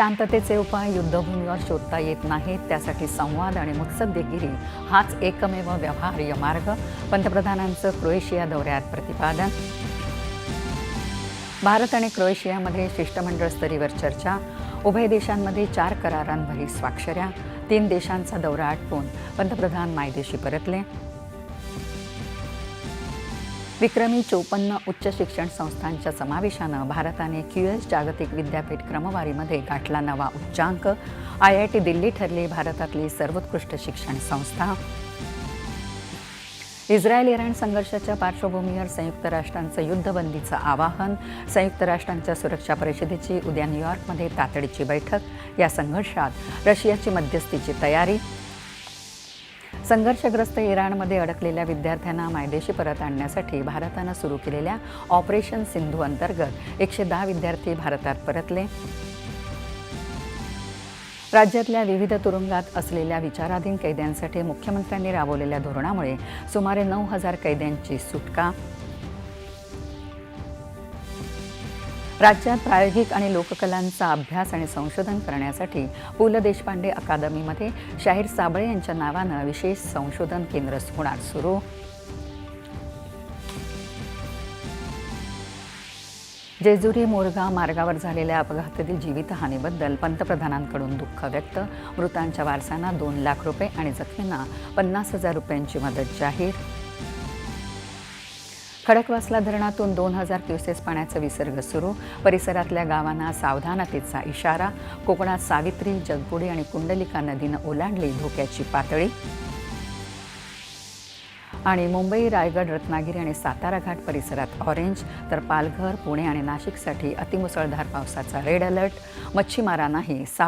शांततेचे उपाय युद्धभूमीवर शोधता येत नाहीत त्यासाठी संवाद आणि मुत्सद्देगिरी हाच एकमेव व्यवहार्य मार्ग. पंतप्रधानांचं क्रोएशिया दौऱ्यात प्रतिपादन. भारत आणि क्रोएशियामध्ये शिष्टमंडळ स्तरीवर चर्चा. उभय देशांमध्ये चार करारांवरील स्वाक्षऱ्या. तीन देशांचा दौरा आटपून पंतप्रधान मायदेशी परतले. विक्रमी चोपन्न उच्च शिक्षण संस्थांच्या समावेशानं भारताने क्यू एस जागतिक विद्यापीठ क्रमवारीमध्ये गाठला नवा उच्चांक. आय आय टी दिल्ली ठरली भारतातली सर्वोत्कृष्ट शिक्षण संस्था. इस्रायल इराण संघर्षाच्या पार्श्वभूमीवर संयुक्त राष्ट्रांचं युद्धबंदीचं आवाहन. संयुक्त राष्ट्रांच्या सुरक्षा परिषदेची उद्या न्यूयॉर्कमध्ये तातडीची बैठक. या संघर्षात रशियाची मध्यस्थीची तयारी. संघर्षग्रस्त इराणमध्ये अडकलेल्या विद्यार्थ्यांना मायदेशी परत आणण्यासाठी भारतानं सुरू केलेल्या ऑपरेशन सिंधू अंतर्गत एकशे दहा विद्यार्थी भारतात परतले. राज्यातल्या विविध तुरुंगात असलेल्या विचाराधीन कैद्यांसाठी मुख्यमंत्र्यांनी राबवलेल्या धोरणामुळे सुमारे नऊ हजार कैद्यांची सुटका राज्यात प्रायोगिक आणि लोककलांचा अभ्यास आणि संशोधन करण्यासाठी पु ल देशपांडे अकादमीमध्ये शाहीर साबळे यांच्या नावानं विशेष संशोधन केंद्र होणार सुरू. जेजुरी मोरगाव मार्गावर झालेल्या अपघातातील जीवितहानीबद्दल पंतप्रधानांकडून दुःख व्यक्त. मृतांच्या वारसांना दोन लाख रुपये आणि जखमींना पन्नास हजार रुपयांची मदत जाहीर. खडकवासला धरणातून दोन हजार क्युसेस पाण्याचा विसर्ग सुरू. परिसरातल्या गावांना सावधानतेचा इशारा. कोकणात सावित्री जगबुडी आणि कुंडलिका नदीनं ओलांडली धोक्याची पातळी. आणि मुंबई रायगड रत्नागिरी आणि सातारा घाट परिसरात ऑरेंज. तर पालघर पुणे आणि नाशिकसाठी अतिमुसळधार पावसाचा रेड अलर्ट. मच्छीमारांनाही साव